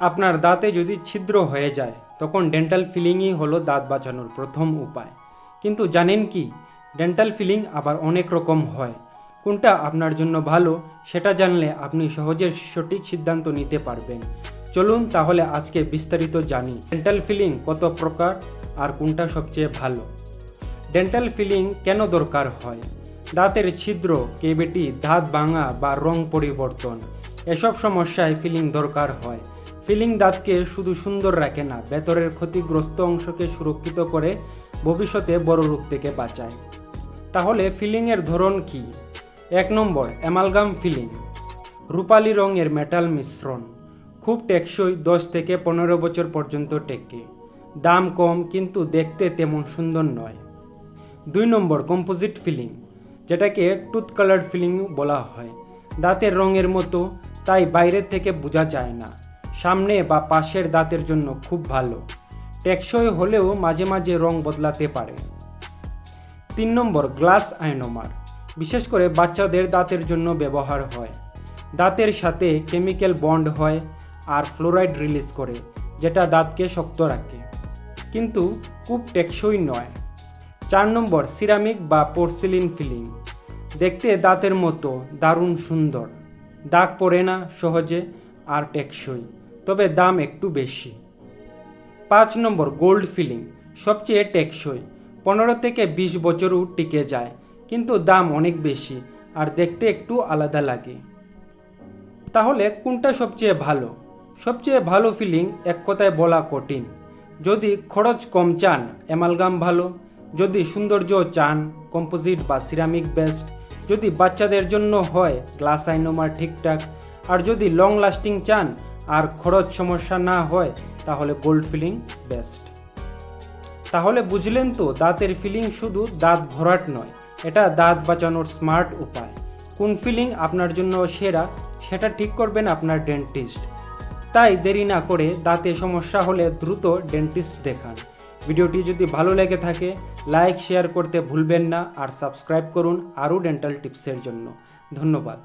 আপনার দাঁতে যদি ছিদ্র হয়ে যায়, তখন ডেন্টাল ফিলিংই হলো দাঁত বাঁচানোর প্রথম উপায়। কিন্তু জানেন কি ডেন্টাল ফিলিং আবার অনেক রকম হয়। কোনটা আপনার জন্য ভালো, সেটা জানলে আপনি সহজে সঠিক সিদ্ধান্ত নিতে পারবেন। চলুন তাহলে আজকে বিস্তারিত জানি ডেন্টাল ফিলিং কত প্রকার আর কোনটা সবচেয়ে ভালো? ডেন্টাল ফিলিং কেন দরকার হয়? দাঁতের ছিদ্র, কেভিটি, দাঁত ভাঙা বা রং পরিবর্তন, এসব সমস্যায় ফিলিং দরকার হয়। ফিলিং দাঁতকে শুধু সুন্দর রাখে না, ভেতরের ক্ষতিগ্রস্ত অংশকে সুরক্ষিত করে ভবিষ্যতে বড় রূপ থেকে বাঁচায়। তাহলে ফিলিংয়ের ধরন কি? এক নম্বর, অ্যামালগাম ফিলিং। রূপালি রঙের মেটাল মিশ্রণ। খুব টেকসই দশ থেকে পনেরো বছর পর্যন্ত টেকে। দাম কম, কিন্তু দেখতে তেমন সুন্দর নয়। দুই নম্বর, কম্পোজিট ফিলিং। যেটাকে টুথ কালার ফিলিং বলা হয়। দাঁতের রঙের মতো, তাই বাইরের থেকে বোঝা যায় না। সামনে বা পাশের দাঁতের জন্য খুব ভালো। টেকসই হলেও মাঝে মাঝে রং বদলাতে পারে। তিন নম্বর, গ্লাস আয়নোমার। বিশেষ করে বাচ্চাদের দাঁতের জন্য ব্যবহার হয়। দাঁতের সাথে কেমিক্যাল বন্ড হয় আর ফ্লোরাইড রিলিজ করে, যেটা দাঁতকে শক্ত রাখে। কিন্তু খুব টেকসই নয়। চার নম্বর, সিরামিক বা পোর্সিলিন ফিলিং। দেখতে দাঁতের মতো, দারুণ সুন্দর। দাগ পড়ে না, সহজে আর টেকসই। তবে দাম একটু বেশি। পাঁচ নম্বর গোল্ড ফিলিং সবচেয়ে টেকসই। পনেরো থেকে বিশ বছরও টিকে যায়, কিন্তু দাম অনেক বেশি আর দেখতে একটু আলাদা লাগে। তাহলে কোনটা সবচেয়ে ভালো? সবচেয়ে ভালো ফিলিং এক কথায় বলা কঠিন। যদি খরচ কম চান অ্যামালগাম ভালো। যদি সৌন্দর্য চান কম্পোজিট বা সিরামিক বেস্ট যদি বাচ্চাদের জন্য হয় গ্লাস আইনোমার ঠিকঠাক। আর যদি লং লাস্টিং চান আর খরচ সমস্যা না হয়, তাহলে গোল্ড ফিলিং বেস্ট তাহলে বুঝলেন তো, দাঁতের ফিলিং শুধু দাঁত ভরাট নয়, এটা দাঁত বাঁচানোর স্মার্ট উপায়। কোন ফিলিং আপনার জন্য সেরা, সেটা ঠিক করবেন আপনার ডেন্টিস্ট তাই দেরি না করে দাঁতে সমস্যা হলে দ্রুত ডেন্টিস্ট দেখান। ভিডিওটি যদি ভালো লেগে থাকে লাইক শেয়ার করতে ভুলবেন না, আর সাবস্ক্রাইব করুন আরও ডেন্টাল টিপসের জন্য। ধন্যবাদ।